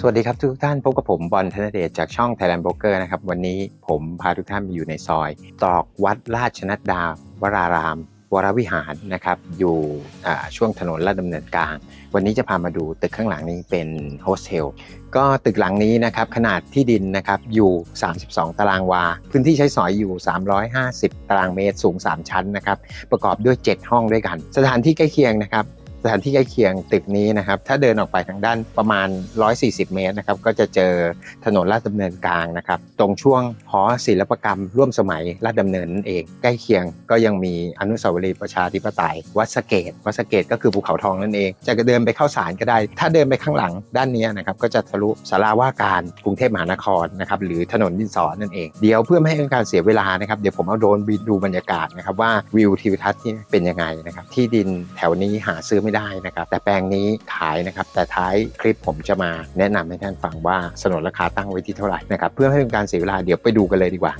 สวัสดีครับทุกท่านพบกับผมบอลธนเดชจากช่อง Thailand Broker นะครับ วันนี้ผมพาทุกท่านมาอยู่ในซอย ตอกวัดราชนัดดาวราราม วรวิหารนะครับ อยู่ช่วงถนนลาดดำเนินกลาง วันนี้จะพามาดูตึกข้างหลังนี้เป็นโฮสเทลก็ตึกหลังนี้นะครับขนาดที่ดินนะครับอยู่ 32 ตารางวา พื้นที่ใช้สอยอยู่ 350 ตารางเมตรสูง 3 ชั้นนะครับประกอบด้วย 7 ห้องด้วยกัน สถานที่ใกล้เคียงนะครับ ถานที่ใกล้เคียงตึกนี้นะครับถ้าเดินออกไปทางด้านประมาณ 140 เมตรนะครับก็จะเจอถนนลาดดำเนินกลางนะครับตรงช่วงหอศิลปกรรม ร่วมสมัยลาดดำเนินนั่นเอง ใกล้เคียงก็ยังมีอนุสาวรีย์ประชาธิปไตย วัดสะเกตวัดสะเกตก็คือภูเขาทองนั่นเอง จะเดินไปเข้าสารก็ได้ ถ้าเดินไปข้างหลังด้านนี้นะครับก็จะทะลุสาราว่าการกรุงเทพมหานครนะครับหรือถนนดินสอนั่นเองเดี๋ยวเพื่อไม่ให้เป็นการเสียเวลานะครับเดี๋ยวผมเอาโดรนบินดูบรรยากาศนะครับว่าวิวทิวทัศน์ที่เป็นยังไงนะครับที่ดินแถวนี้หาซื้อไม่ได้นะครับแต่แปลงนี้ขายนะครับแต่ท้ายคลิปผมจะมาแนะนำให้ท่านฟังว่าสนนราคาตั้งไว้ที่เท่าไหร่นะครับเพื่อให้เป็นการเสียเวลาเดี๋ยวไปดูกันเลยดีกว่า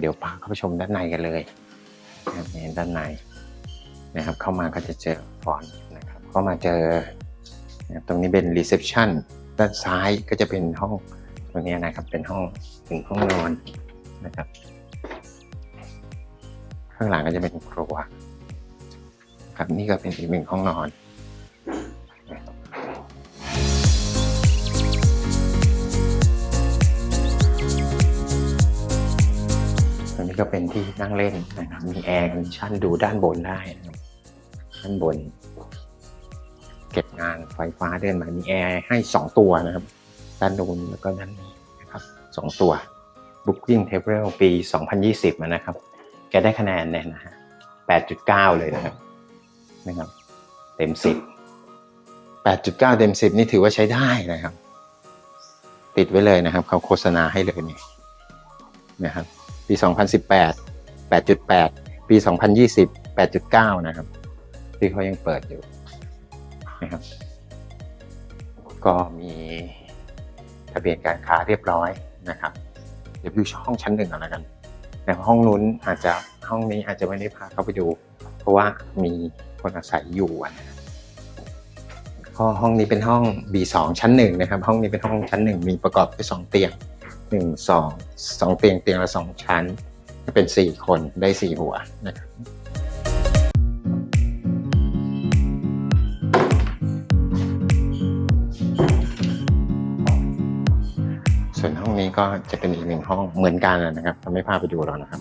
เดี๋ยวพาเข้าไปชมด้านในกันเลยนะครับเห็นด้านในนะครับ เข้ามาก็จะเจอฟอนต์นะครับเข้ามาเจอนะครับตรงนี้เป็นรีเซพชันด้านซ้ายก็จะเป็นห้องตรงนี้นะครับเป็นห้องถึงห้องนอนนะครับ ข้างหลังก็จะเป็นครัวครับนี่ก็เป็นอีกหนึ่งห้องนอน นนี้ก็เป็นที่นั่งเล่นนะครับ มีแอร์คอนดิชันดูด้านบนได้นะครับด้านบน เก็บงานไฟฟ้าเดินมา มีแอร์ให้ 2 ตัวนะครับ ด้านนู้นแล้วก็ด้านนี้นะครับสองตัว Booking Table ปี 2020นะครับ แกได้คะแนนเนี่ยนะฮะ8.9 เลยนะครับนะครับ เต็ม 10 8.9 เต็ม 10 นี่ถือว่าใช้ได้นะครับ ติดไว้เลยนะครับ เขาโฆษณาให้เลยนี่นะครับ ปี 2018 8.8 ปี 2020 8.9 นะครับ ที่เขายังเปิดอยู่นะครับ ก็มีทะเบียนการค้าเรียบร้อยนะครับ เดี๋ยวดูห้องชั้นหนึ่งก่อนแล้วกันแต่ห้องนู้นอาจจะห้องนี้อาจจะไม่ได้พาเข้าไปดู เพราะว่ามีคนอาศัยอยู่อะนะครับก็ห้องนี้เป็นห้อง B2 ชั้นหนึ่งนะครับ ห้องนี้เป็นห้องชั้นหนึ่งมีประกอบด้วยสองเตียง หนึ่งสองสองเตียงเตียงละสองชั้น เป็นสี่คนได้สี่หัวนะครับส่วนห้องนี้ก็จะเป็นอีกหนึ่งห้องเหมือนกันนะครับเราไม่พาไปดูหรอกนะครับ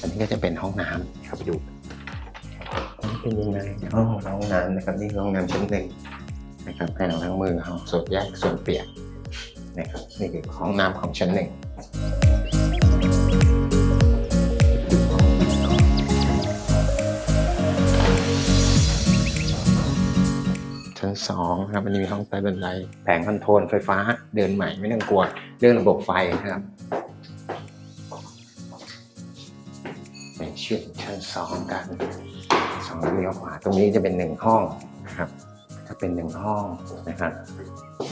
อันนี้ก็จะเป็นห้องน้ำเข้าไปดู เป็นยังไงห้องห้องน้ำนะครับนี่คือห้องน้ำชั้นหนึ่งนะครับให้เราทั้งมือเอาส่วนแยกส่วนเปียกนะครับนี่คือห้องน้ำของชั้นหนึ่งชั้นสองนะครับอันนี้มีห้องใต้บันไดแผงคอนโทรลไฟฟ้าเดินใหม่ไม่ต้องกลัวเรื่องระบบไฟนะครับในชื่อชั้นสองกัน เลี้ยวขวาตรงนี้จะเป็นหนึ่งห้องนะครับ จะเป็นหนึ่งห้องนะครับ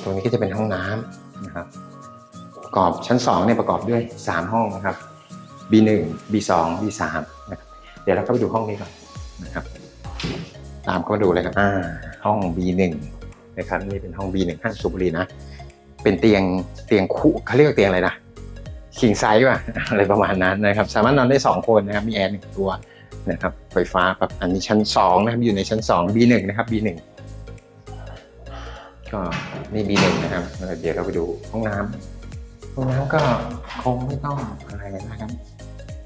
ตรงนี้ก็จะเป็นห้องน้ำนะครับ ประกอบชั้นสองเนี่ยประกอบด้วยสามห้องนะครับ B1 B2 B3 นะครับเดี๋ยวเราเข้าไปดูห้องนี้ก่อนนะครับ ตามเข้ามาดูเลยครับอ่าห้อง B1 นะครับนี่เป็นห้อง B1 ห้างสูบบุหรีนะเป็นเตียงเตียงคู่เขาเรียกว่าเตียงอะไรนะคิงไซส์ป่ะอะไรประมาณนั้นนะครับ สามารถนอนได้สองคนนะครับ มีแอร์หนึ่งตัว นะครับไฟฟ้าครับอันนี้ชั้น2นะครับอยู่ในชั้น 2 B1 นะครับ B1 ก็นี่ B1 นะครับเดี๋ยวเราไปดูห้องน้ำห้องน้ำก็คงไม่ต้องอะไรนะครับ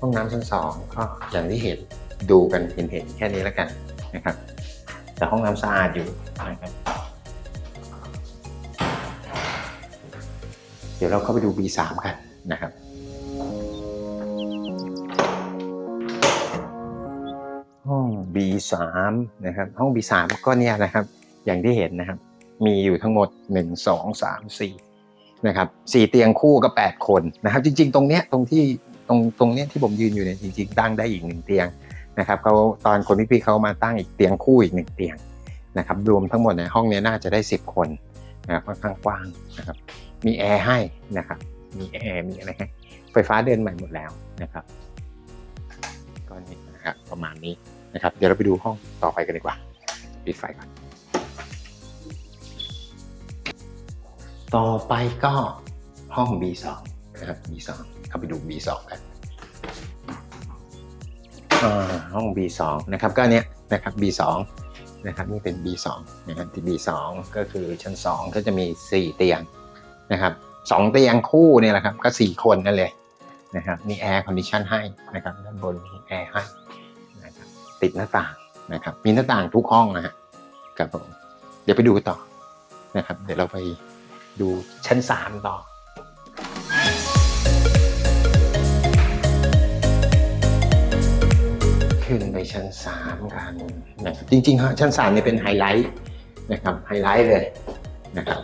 ห้องน้ำชั้นสองก็อย่างที่เห็นดูกันเห็นเห็นๆแค่นี้แล้วกันนะครับ แต่ห้องน้ำสะอาดอยู่นะครับเดี๋ยวเราเข้าไปดู B3 กันนะครับ B3 นะครับห้อง B3 ก็เนี่ยนะครับ อย่างที่เห็นนะครับ มีอยู่ทั้งหมด 1 2 3 4นะครับสี่เตียงคู่ก็ 8 คนนะครับ จริง ๆ ตรงเนี้ยตรงที่ตรงตรงเนี้ยที่ผมยืนอยู่เนี่ยจริงๆตั้งได้อีกหนึ่งเตียงนะครับเขาตอนคนพี่ๆเขามาตั้งอีกเตียงคู่อีกหนึ่งเตียงนะครับรวมทั้งหมดในห้องนี้น่าจะได้ 10 คนนะครับค่อนข้างกว้างนะครับมีแอร์ให้นะครับมีแอร์มีอะไรให้ไฟฟ้าเดินใหม่หมดแล้วนะครับก็นี่นะครับประมาณนี้ นะครับ เดี๋ยวเราไปดูห้องต่อไปกันดีกว่า ปิดไฟก่อน ต่อไปก็ห้อง B2 นะครับ B2 เข้าไปดู B2 กันอ่าห้อง B2 นะครับ ก็เนี้ยนะครับ B2 นะครับนี่เป็น B2 นะครับที่ B2 ก็คือชั้น 2 ก็จะมี 4 เตียงนะครับสองเตียงคู่เนี่ยแหละครับ ก็ 4 คนนั่นเลยนะครับมีแอร์คอนดิชันให้นะครับด้านบนมีแอร์ให้ ติดหน้าต่างนะครับ มีหน้าต่างทุกห้องนะฮะครับผมเดี๋ยวไปดูต่อนะครับ เดี๋ยวเราไปดูชั้น3ต่อขึ้นไปชั้น3กันนะครับจริงๆฮะชั้น3เนี่ยเป็นไฮไลท์นะครับไฮไลท์เลยนะครับ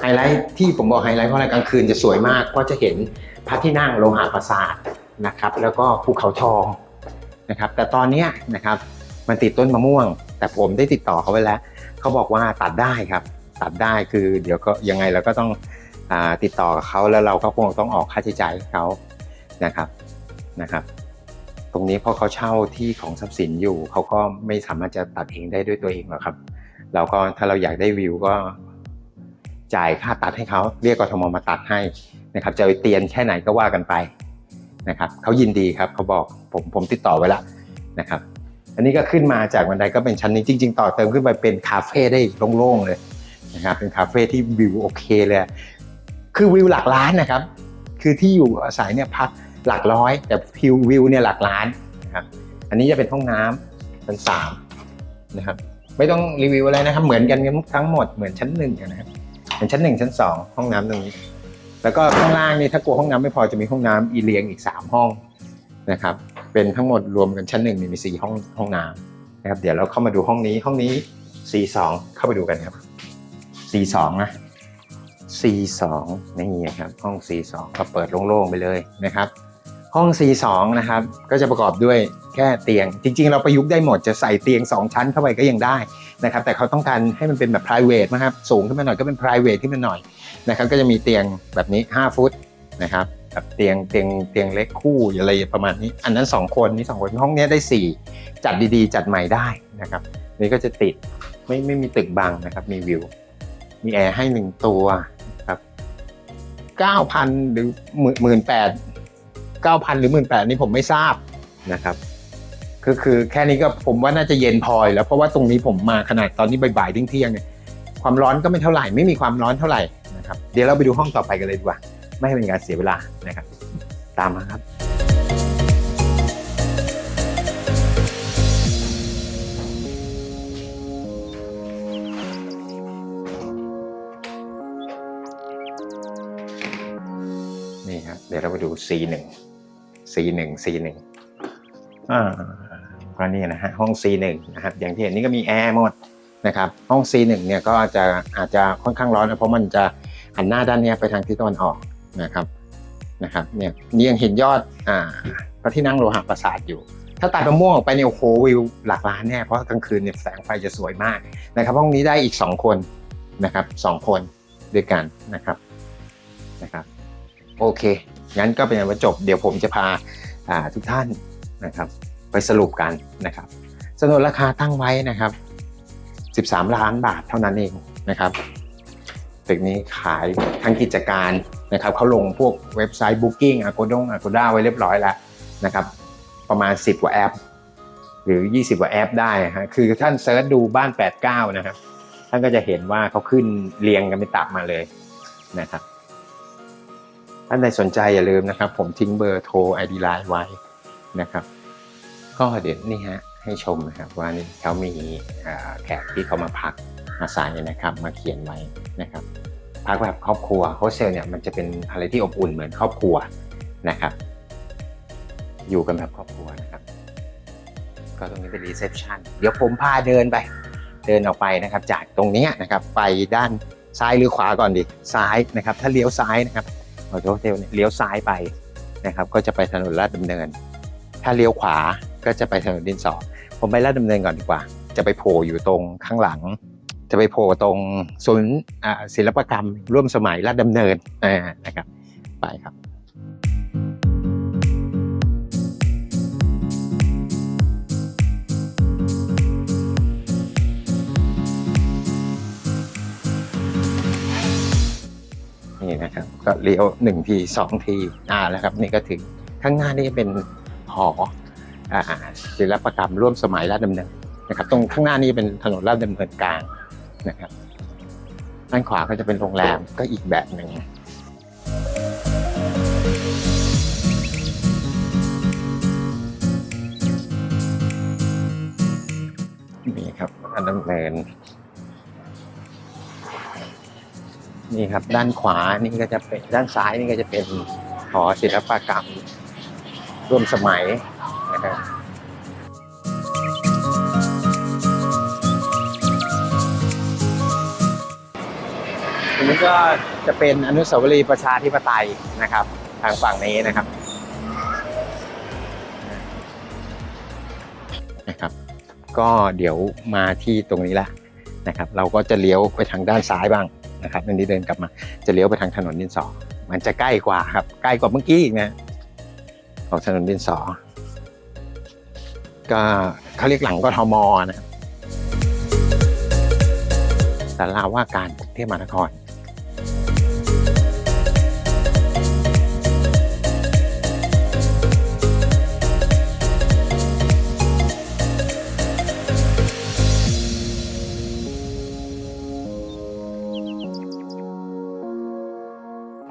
ไฮไลท์ที่ผมบอกไฮไลท์เพราะอะไรกลางคืนจะสวยมากเพราะจะเห็นพระที่นั่งโลหะปราสาทนะครับ แล้วก็ภูเขาทอง นะครับแต่ตอนเนี้นะครับมันติดต้นมะม่วง แต่ผมได้ติดต่อเขาไว้แล้ว เขาบอกว่าตัดได้ครับ ตัดได้คือเดี๋ยวก็ยังไงเราก็ต้องอติดต่อกับเขาแล้วเราก็คงต้องออกค่าใช้จ่ายเขานะครับนะครับ ตรงนี้เพราะเขาเช่าที่ของทรัพย์สินอยู่เขาก็ไม่สามารถจะตัดเองได้ด้วยตัวเองหรอกครับ เราก็ถ้าเราอยากได้วิวก็จ่ายค่าตัดให้เขาเรียกกทมมาตัดให้นะครับ จะไปเตียนแค่ไหนก็ว่ากันไป นะครับเขายินดีครับเขาบอกผมผมติดต่อไว้แล้วนะครับ อันนี้ก็ขึ้นมาจากบันไดก็เป็นชั้นนี้จริง ๆ ต่อเติมขึ้นไปเป็นคาเฟ่ได้โล่งๆเลยนะครับเป็นคาเฟ่ที่วิวโอเคเลยคือวิวหลักล้านนะครับ คือที่อยู่อาศัยเนี่ยพักหลักร้อย แต่วิววิวเนี่ยหลักล้านนะครับอันนี้จะเป็นห้องน้ำชั้นสามนะครับไม่ต้องรีวิวอะไรนะครับ เหมือนกันทั้งหมดเหมือนชั้นหนึ่งนะครับเหมือนชั้นหนึ่งชั้นสองห้องน้ำตรงนี้ แล้วก็ข้างล่างนี่ถ้ากลัวห้องน้ำไม่พอจะมีห้องน้ำอีเลียงอีกสามห้องนะครับเป็นทั้งหมดรวมกันชั้นหนึ่งมีสี่ห้องห้องน้ำนะครับเดี๋ยวเราเข้ามาดูห้องนี้ห้องนี้ C2 เข้าไปดูกันครับ C2 นะ C2 นี่ครับห้อง C2 ก็เปิดโล่งๆไปเลยนะครับ ห้อง C2 นะครับ ก็จะประกอบด้วยแค่เตียง จริง ๆ เราประยุกต์ได้หมดจะใส่เตียง 2 ชั้นเข้าไปก็ยังได้นะครับ แต่เขาต้องการให้มันเป็นแบบ private นะครับสูงขึ้นมาหน่อยก็เป็น private ขึ้นมาหน่อยนะครับ ก็จะมีเตียงแบบนี้ 5 ฟุตนะครับแบบเตียงเตียงเตียงเล็กคู่อะไรประมาณนี้ อันนั้น 2 คนนี่2คนห้องนี้ได้ 4 จัดดีๆ จัดใหม่ได้นะครับนี่ก็จะติดไม่ไม่มีตึกบังนะครับมีวิว มีแอร์ให้หนึ่งตัวครับเก้าพันหรือหมื่นแปด เก้าพันหรือหมื่นแปดนี่ผมไม่ทราบนะครับคือคือแค่นี้ก็ผมว่าน่าจะเย็นพอยแล้วเพราะว่าตรงนี้ผมมาขนาดตอนนี้บ่ายๆเที่ยงเนี่ยความร้อนก็ไม่เท่าไหร่ไม่มีความร้อนเท่าไหร่นะครับเดี๋ยวเราไปดูห้องต่อไปกันเลยดีกว่า ไม่ให้เป็นการเสียเวลานะครับ ตามมาครับ นี่ครับเดี๋ยวเราไปดู C1 C1 C1 อ่าก็นี่นะฮะห้อง C1 นะครับอย่างที่เห็นนี่ก็มีแอร์หมดนะครับห้อง C1 เนี่ยก็จะอาจจะค่อนข้างร้อนนะเพราะมันจะหันหน้าด้านนี้ไปทางทิศตะวันออกนะครับนะครับเนี่ยนี่ยังเห็นยอดอ่าพระที่นั่งโลหะปราสาทอยู่ ถ้าตัดมะม่วงออกไปเนี่ยโอ้โหวิวหลักล้านแน่เพราะกลางคืนเนี่ยแสงไฟจะสวยมากนะครับห้องนี้ได้อีก 2 คนนะครับสองคนด้วยกันนะครับนะครับโอเค งั้นก็เป็นอันว่าจบ เดี๋ยวผมจะพาาทุกท่านนะครับไปสรุปกันนะครับสนุนราคาตั้งไว้นะครับ 13 ล้านบาทเท่านั้นเองนะครับตึกนี้ขายทั้งกิจการนะครับเขาลงพวกเว็บไซต์ Booking Agoda Agoda ไว้เรียบร้อยแล้วนะครับ ประมาณ 10 กว่าแอป หรือ 20 กว่าแอปได้ฮะคือท่านเซิร์ชดูบ้าน 89 นะครับ ท่านก็จะเห็นว่าเขาขึ้นเรียงกันเป็นตับมาเลยนะครับ ท่านใดสนใจอย่าลืมนะครับ ผมทิ้งเบอร์โทร ID ไลน์ไว้นะครับ ก็เดี๋ยวนี่ฮะให้ชมนะครับว่านี่เขามีแขกที่เขามาพักอาศัยนะครับ มาเขียนไว้นะครับพักแบบครอบครัวโฮสเทลเนี่ยมันจะเป็นอะไรที่อบอุ่นเหมือนครอบครัวนะครับ อยู่กันแบบครอบครัวนะครับ ก็ตรงนี้เป็นรีเซพชันเดี๋ยวผมพาเดินไป เดินออกไปนะครับ จากตรงนี้นะครับ ไปด้านซ้ายหรือขวาก่อนดิซ้ายนะครับ ถ้าเลี้ยวซ้ายนะครับ โฮเทลเนี่ยเลี้ยวซ้ายไปนะครับ ก็จะไปถนนลาดดำเนิน ถ้าเลี้ยวขวาก็จะไปถนนดินสอผมไปลาดดำเนินก่อนดีกว่า จะไปโผล่อยู่ตรงข้างหลัง จะไปโผล่ตรงศูนย์ศิลปกรรม ร่วมสมัยลาดดำเนินนะครับ ไปครับ ก็เลี้ยวหนึ่งทีสองทีอ่าแล้วครับนี่ก็ถึงข้างหน้านี่เป็นหออ่าศิลปกรรมร่วมสมัยลาดดำเนินนะครับ ตรงข้างหน้านี่เป็นถนนลาดดำเนินกลางนะครับด้านขวาก็จะเป็นโรงแรมก็อีกแบบหนึ่งนี่ครับลาดดำเนิน นี่ครับ ด้านขวานี่ก็จะเป็นด้านซ้ายนี่ก็จะเป็นหอศิลปกรรม ร่วมสมัยนะครับอันนี้ก็จะเป็นอนุสาวรีย์ประชาธิปไตยนะครับ ทางฝั่งนี้นะครับนะครับ ก็เดี๋ยวมาที่ตรงนี้ละนะครับ เราก็จะเลี้ยวไปทางด้านซ้ายบ้าง นะครับอันนี้เดินกลับมาจะเลี้ยวไปทางถนนดินสอ มันจะใกล้กว่าครับ ใกล้กว่าเมื่อกี้อีกนะของถนนดินสอ ก็เขาเรียกหลังก็ทมนะครับสาราว่าการกรุงเทพมหานคร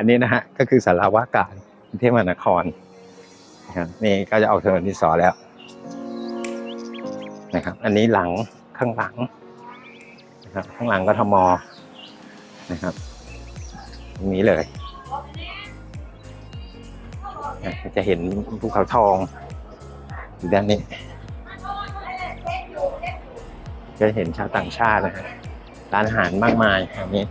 อันนี้นะฮะก็คือสาราวาการกรุงเทพมหานครนะครับนี่ก็จะออกถนนดินสอแล้วนะครับ อันนี้หลังข้างหลังนะครับข้างหลังก็ทมนะครับตรงนี้เลยจะเห็นภูเขาทองอยู่ด้านนี้ จะเห็นชาวต่างชาตินะฮะร้านอาหารมากมายอันนี้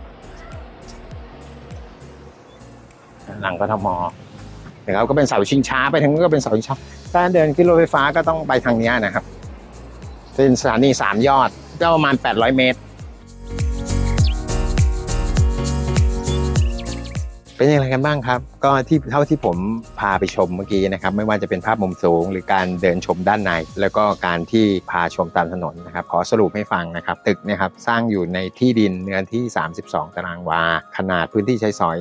หลังกทมเดี๋ยวก็เป็นเสาชิงช้าไปทางนู้นก็เป็นเสาชิงช้าถ้าเดินขึ้นรถไฟฟ้าก็ต้องไปทางนี้นะครับเป็นสถานีสามยอดก็ประมาณ 800 เมตร เป็นอย่างไรกันบ้างครับ ก็ที่เท่าที่ผมพาไปชมเมื่อกี้นะครับ ไม่ว่าจะเป็นภาพมุมสูง หรือการเดินชมด้านใน แล้วก็การที่พาชมตามถนนนะครับ ขอสรุปให้ฟังนะครับ ตึกนี่ยครับสร้างอยู่ในที่ดินเนื้อที่ 32 ตารางวา ขนาดพื้นที่ใช้สอย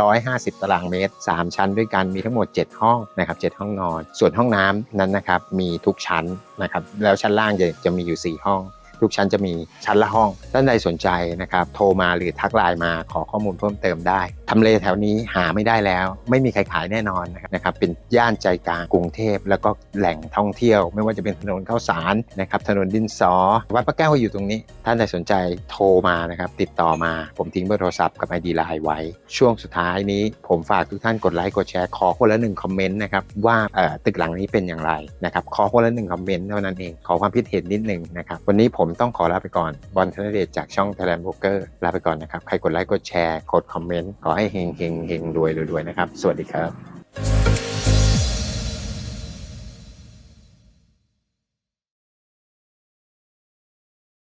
350 ตารางเมตร 3 ชั้นด้วยกันมีทั้งหมด 7 ห้องนะครับ7ห้องนอน ส่วนห้องน้ำนั้นนะครับมีทุกชั้นนะครับแล้วชั้นล่างจะจะมีอยู่ 4 ห้องทุกชั้นจะมีชั้นละห้อง ท่านใดสนใจนะครับ โทรมาหรือทักไลน์มาขอข้อมูลเพิ่มเติมได้ทำเลแถวนี้หาไม่ได้แล้ว ไม่มีใครขายแน่นอนนะครับเป็นย่านใจกลางกรุงเทพ แล้วก็แหล่งท่องเที่ยว ไม่ว่าจะเป็นถนนข้าวสารนะครับถนนดินสอ วัดพระแก้วก็อยู่ตรงนี้ ท่านใดสนใจโทรมานะครับติดต่อมาผมทิ้งเบอร์โทรศัพท์กับไอดีไลน์ไว้ ช่วงสุดท้ายนี้ผมฝากทุกท่านกดไลค์กดแชร์ขอคนละหนึ่งคอมเมนต์นะครับว่าตึกหลังนี้เป็นอย่างไรนะครับขอคนละหนึ่งคอมเมนต์เท่านั้นเองขอความคิดเห็นนิดหนึ่งนะครับวันนี้ผมต้องขอลาไปก่อนบอลธนเดชจากช่อง Thailand Broker ลาไปก่อนนะครับใครกดไลค์กดแชร์กดคอมเมนต์ขอให้เฮงเฮงเฮงรวยรวยนะครับ สวัสดีครับ